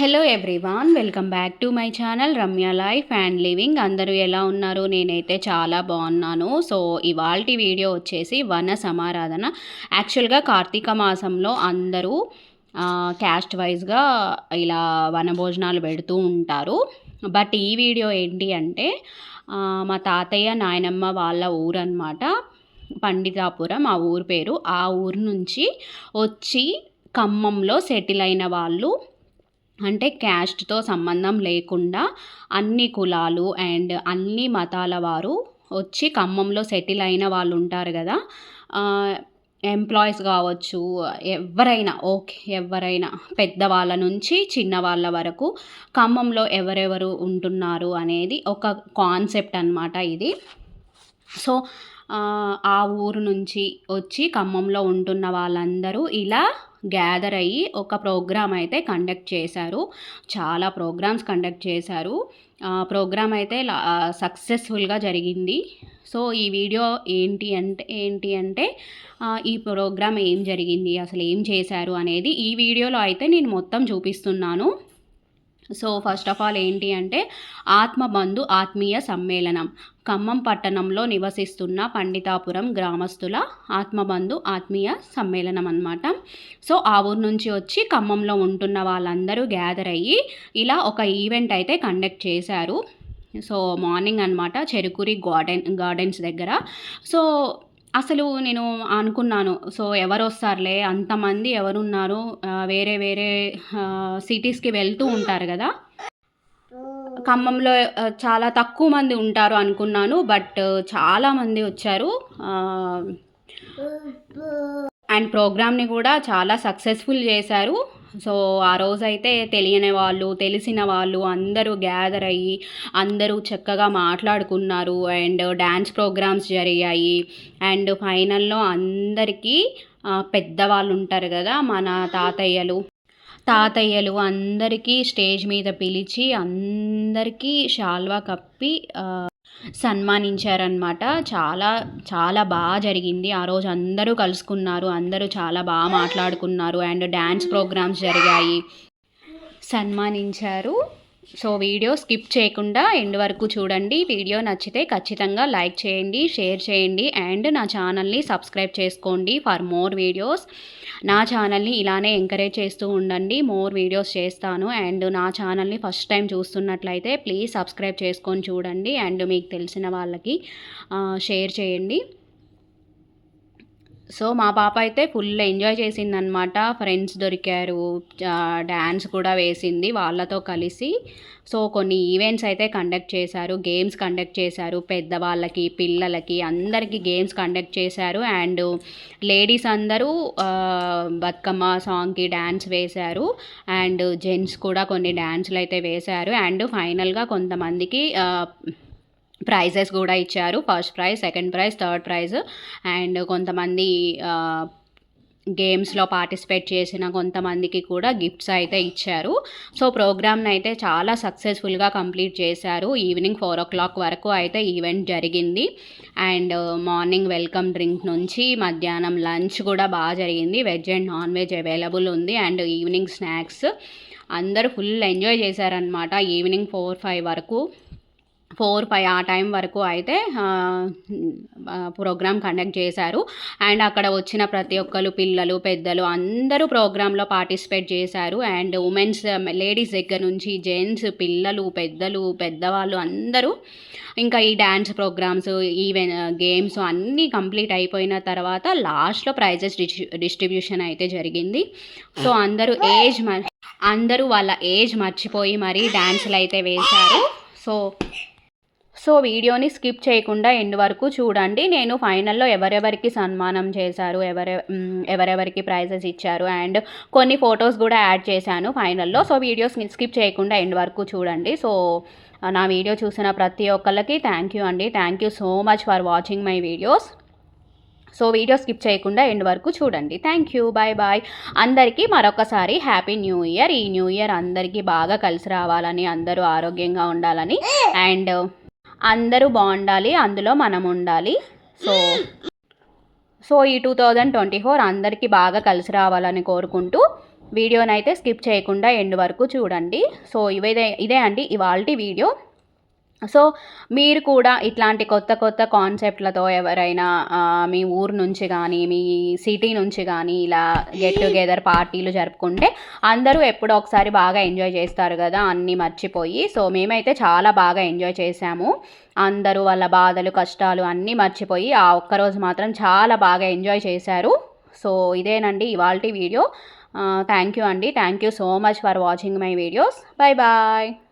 Hello everyone welcome back to my channel Ramya life and living అందరూ ఎలా ఉన్నారు? నేనైతే చాలా బాగున్నాను. సో ఇవాళ వీడియో వచ్చేసి వన సమారాధన. యాక్చువల్గా కార్తీక మాసంలో అందరూ క్యాస్ట్ వైజ్గా ఇలా వనభోజనాలు పెడుతూ ఉంటారు. బట్ ఈ వీడియో ఏంటి అంటే మా తాతయ్య నాయనమ్మ వాళ్ళ ఊరన్నమాట. పండితాపురం ఆ ఊరు పేరు. ఆ ఊరు నుంచి వచ్చి ఖమ్మంలో సెటిల్ అయిన వాళ్ళు అంటే క్యాస్ట్తో సంబంధం లేకుండా అన్ని కులాలు అండ్ అన్ని మతాల వారు వచ్చి ఖమ్మంలో సెటిల్ అయిన వాళ్ళు ఉంటారు కదా ఎంప్లాయీస్ కావచ్చు ఎవరైనా ఓకే ఎవరైనా పెద్దవాళ్ళ నుంచి చిన్నవాళ్ళ వరకు ఖమ్మంలో ఎవరెవరు ఉంటున్నారు అనేది ఒక కాన్సెప్ట్ అన్నమాట ఇది. సో ఆ ఊరు నుంచి వచ్చి ఖమ్మంలో ఉంటున్న వాళ్ళందరూ ఇలా గ్యాదర్ అయ్యి ఒక ప్రోగ్రామ్ అయితే కండక్ట్ చేశారు. చాలా ప్రోగ్రామ్స్ కండక్ట్ చేశారు. ప్రోగ్రామ్ అయితే సక్సెస్ఫుల్గా జరిగింది. సో ఈ వీడియో ఏంటి అంటే ఏంటి అంటే ఈ ప్రోగ్రామ్ ఏం జరిగింది అసలు ఏం చేశారు అనేది ఈ వీడియోలో అయితే నేను మొత్తం చూపిస్తున్నాను. సో ఫస్ట్ ఆఫ్ ఆల్ ఏంటి అంటే ఆత్మబంధు ఆత్మీయ సమ్మేళనం. ఖమ్మం పట్టణంలో నివసిస్తున్న పండితాపురం గ్రామస్తుల ఆత్మబంధు ఆత్మీయ సమ్మేళనం అన్నమాట. సో ఆ ఊరు నుంచి వచ్చి ఖమ్మంలో ఉంటున్న వాళ్ళందరూ గ్యాదర్ అయ్యి ఇలా ఒక ఈవెంట్ అయితే కండక్ట్ చేశారు. సో మార్నింగ్ అన్నమాట చెరుకురి గార్డెన్ గార్డెన్స్ దగ్గర. సో అసలు నేను అనుకున్నాను సో ఎవరు వస్తారులే అంతమంది ఎవరున్నారు వేరే వేరే సిటీస్కి వెళ్తూ ఉంటారు కదా. ఖమ్మంలో చాలా తక్కువ మంది ఉంటారు అనుకున్నాను బట్ చాలా మంది వచ్చారు. అండ్ ప్రోగ్రామ్ని కూడా చాలా సక్సెస్ఫుల్ చేశారు. సో ఆ రోజైతే తెలియని వాళ్ళు తెలిసిన వాళ్ళు అందరూ గ్యాదర్ అయ్యి అందరూ చక్కగా మాట్లాడుకున్నారు. అండ్ డ్యాన్స్ ప్రోగ్రామ్స్ జరిగాయి. అండ్ ఫైనల్లో అందరికీ పెద్దవాళ్ళు ఉంటారు కదా మన తాతయ్యలు. తాతయ్యలు అందరికీ స్టేజ్ మీద పిలిచి అందరికీ శాల్వా కప్పి సన్మానించారనమాట చాలా చాలా బాగా జరిగింది. ఆ రోజు అందరూ కలుసుకున్నారు. అందరూ చాలా బాగా మాట్లాడుకున్నారు. అండ్ డ్యాన్స్ ప్రోగ్రామ్స్ జరిగాయి. సన్మానించారు. సో వీడియో స్కిప్ చేయకుండా ఎండ్ వరకు చూడండి. వీడియో నచ్చితే ఖచ్చితంగా లైక్ చేయండి షేర్ చేయండి అండ్ నా ఛానల్ని సబ్స్క్రైబ్ చేసుకోండి ఫర్ మోర్ వీడియోస్. నా ఛానల్ని ఇలానే ఎంకరేజ్ చేస్తూ ఉండండి మోర్ వీడియోస్ చేస్తాను. అండ్ నా ఛానల్ని ఫస్ట్ టైం చూస్తున్నట్లయితే ప్లీజ్ సబ్స్క్రైబ్ చేసుకొని చూడండి అండ్ మీకు తెలిసిన వాళ్ళకి షేర్ చేయండి. సో మా పాప అయితే ఫుల్ ఎంజాయ్ చేసిందనమాట ఫ్రెండ్స్ దొరికారు డ్యాన్స్ కూడా వేసింది వాళ్ళతో కలిసి. సో కొన్ని ఈవెంట్స్ అయితే కండక్ట్ చేశారు గేమ్స్ కండక్ట్ చేశారు పెద్దవాళ్ళకి పిల్లలకి అందరికీ గేమ్స్ కండక్ట్ చేశారు అండ్ లేడీస్ అందరూ బతుకమ్మ సాంగ్కి డ్యాన్స్ వేశారు అండ్ జెంట్స్ కూడా కొన్ని డ్యాన్స్లు అయితే వేశారు అండ్ ఫైనల్గా కొంతమందికి ప్రైజెస్ కూడా ఇచ్చారు. First prize second prize third prize. And కొంతమంది గేమ్స్లో పార్టిసిపేట్ చేసిన కొంతమందికి కూడా గిఫ్ట్స్ అయితే ఇచ్చారు. సో ప్రోగ్రామ్ని అయితే చాలా సక్సెస్ఫుల్గా కంప్లీట్ చేశారు. ఈవినింగ్ ఫోర్ ఓ క్లాక్ వరకు అయితే ఈవెంట్ జరిగింది. అండ్ మార్నింగ్ వెల్కమ్ డ్రింక్ నుంచి మధ్యాహ్నం లంచ్ కూడా బాగా జరిగింది. Veg and non veg available ఉంది. అండ్ ఈవినింగ్ స్నాక్స్ అందరూ ఫుల్ ఎంజాయ్ చేశారనమాట ఈవినింగ్ ఫోర్ ఫైవ్ వరకు. ఫోర్ ఫైవ్ ఆ టైం వరకు అయితే ప్రోగ్రామ్ కండక్ట్ చేశారు. అండ్ అక్కడ వచ్చిన ప్రతి ఒక్కరు పిల్లలు పెద్దలు అందరూ ప్రోగ్రాంలో పార్టిసిపేట్ చేశారు. అండ్ ఉమెన్స్ లేడీస్ దగ్గర నుంచి జెంట్స్ పిల్లలు పెద్దలు పెద్దవాళ్ళు అందరూ ఇంకా ఈ డ్యాన్స్ ప్రోగ్రామ్స్ ఈవెన్ గేమ్స్ అన్నీ కంప్లీట్ అయిపోయిన తర్వాత లాస్ట్లో ప్రైజెస్ డిస్ట్రిబ్యూషన్ అయితే జరిగింది. సో అందరూ ఏజ్ మ అందరూ వాళ్ళ ఏజ్ మర్చిపోయి మరీ డ్యాన్సులు అయితే వేశారు. సో సో వీడియోని స్కిప్ చేయకుండా ఎండ్ వరకు చూడండి. నేను ఫైనల్లో ఎవరెవరికి సన్మానం చేశారు ఎవరె ఎవరెవరికి ప్రైజెస్ ఇచ్చారు అండ్ కొన్ని ఫొటోస్ కూడా యాడ్ చేశాను ఫైనల్లో. సో వీడియోస్ స్కిప్ చేయకుండా ఎండ్ వరకు చూడండి. సో నా వీడియో చూసిన ప్రతి ఒక్కళ్ళకి థ్యాంక్ యూ అండి. Thank you so much for watching my videos. So video skip చేయకుండా ఎండ్ వరకు చూడండి. Thank you. బాయ్ బాయ్ అందరికీ మరొకసారి హ్యాపీ న్యూ ఇయర్. ఈ న్యూ ఇయర్ అందరికీ బాగా కలిసి రావాలని అందరూ ఆరోగ్యంగా ఉండాలని అండ్ అందరూ బాగుండాలి అందులో మనం ఉండాలి. సో సో ఈ టూ థౌజండ్ ట్వంటీ ఫోర్ అందరికీ బాగా కలిసి రావాలని కోరుకుంటూ వీడియోనైతే స్కిప్ చేయకుండా ఎండ్ వరకు చూడండి. సో ఇవైతే ఇదే అండి ఇవాళ వీడియో. సో మీరు కూడా ఇట్లాంటి కొత్త కొత్త కాన్సెప్ట్లతో ఎవరైనా మీ ఊరు నుంచి కానీ మీ సిటీ నుంచి కానీ ఇలా గెట్ టుగెదర్ పార్టీలు జరుపుకుంటే అందరూ ఎప్పుడో ఒకసారి బాగా ఎంజాయ్ చేస్తారు కదా అన్నీ మర్చిపోయి. సో మేమైతే చాలా బాగా ఎంజాయ్ చేసాము అందరూ వాళ్ళ బాధలు కష్టాలు అన్నీ మర్చిపోయి ఆ ఒక్కరోజు మాత్రం చాలా బాగా ఎంజాయ్ చేశారు. సో ఇదేనండి ఇవాళ వీడియో. థ్యాంక్ యూ అండి. Thank you so much for watching my videos bye bye